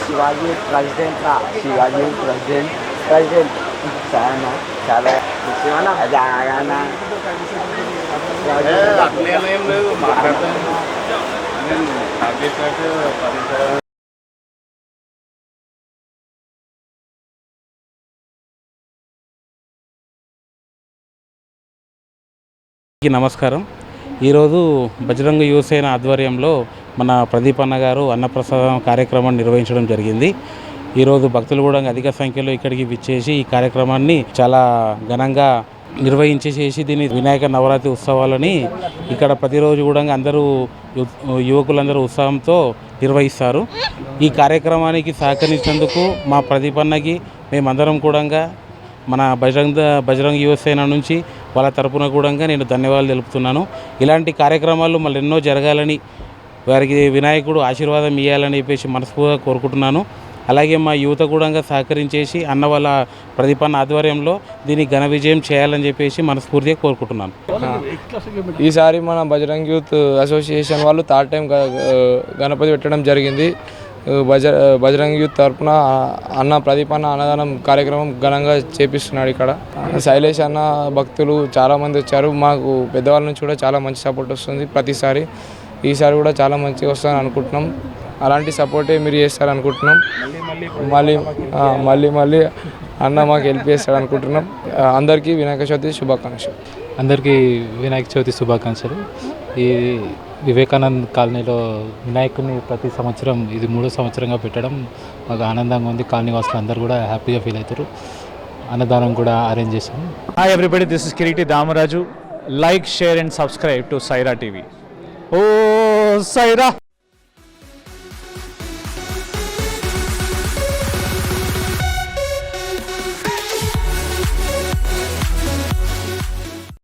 Shivaji president రా Shivaji president president. చాలా చాలా. జాగానా అట్లేమేం లేదు మాట్లాడతాను నేను నమస్కారం. ఈరోజు బజరంగ యువసేన ఆధ్వర్యంలో మన ప్రదీప్ అన్న గారు అన్నప్రసాదం కార్యక్రమాన్ని నిర్వహించడం జరిగింది. ఈరోజు భక్తులు కూడా అధిక సంఖ్యలో ఇక్కడికి విచ్చేసి ఈ కార్యక్రమాన్ని చాలా ఘనంగా నిర్వహించేసేసి దీన్ని వినాయక నవరాత్రి ఉత్సవాలని ఇక్కడ ప్రతిరోజు కూడా అందరూ యువకులందరూ ఉత్సాహంతో నిర్వహిస్తారు. ఈ కార్యక్రమానికి సహకరించినందుకు మా ప్రదీప్ అన్నకి మేమందరం కూడా మన బజరంగ బజరంగ యువసేన నుంచి వాళ్ళ తరపున కూడా నేను ధన్యవాదాలు తెలుపుతున్నాను. ఇలాంటి కార్యక్రమాలు మళ్ళీ ఎన్నో జరగాలని వారికి వినాయకుడు ఆశీర్వాదం ఇవ్వాలని చెప్పేసి మనస్ఫూర్తిగా కోరుకుంటున్నాను. అలాగే మా యువత కూడా సహకరించేసి అన్న వాళ్ళ ప్రతిపన్న ఆధ్వర్యంలో దీన్ని ఘన విజయం చేయాలని చెప్పేసి మనస్ఫూర్తిగా కోరుకుంటున్నాను. ఈసారి మన బజరంగ్ యూత్ అసోసియేషన్ వాళ్ళు థర్డ్ టైం గ- గణపతి పెట్టడం జరిగింది. బజ బజరంగ్ యూత్ తరపున అన్న ప్రదీప్ అన్న అన్నదానం కార్యక్రమం ఘనంగా చేపిస్తున్నాడు ఇక్కడ. శైలేష్ అన్న భక్తులు చాలామంది వచ్చారు. మాకు పెద్దవాళ్ళ నుంచి కూడా చాలా మంచి సపోర్ట్ వస్తుంది ప్రతిసారి. ఈసారి కూడా చాలా మంచిగా వస్తుందని అనుకుంటున్నాం. అలాంటి సపోర్టే మీరు చేస్తారు అనుకుంటున్నాం. మళ్ళీ మళ్ళీ మళ్ళీ అన్న మాకు హెల్ప్ చేస్తాడు అనుకుంటున్నాం. అందరికీ వినాయక చవితి శుభాకాంక్షలు. అందరికీ వినాయక చవితి శుభాకాంక్షలు. ఈ వివేకానంద్ కాలనీలో వినాయకుడిని ప్రతి సంవత్సరం ఇది మూడో సంవత్సరంగా పెట్టడం మాకు ఆనందంగా ఉంది. కాలనీ వాసులు అందరూ కూడా హ్యాపీగా ఫీల్ అవుతారు. అన్నదానం కూడా అరేంజ్ చేశాం. Hi everybody this is Kiriti Damaraju like share and subscribe to Saira TV oh Sye Raa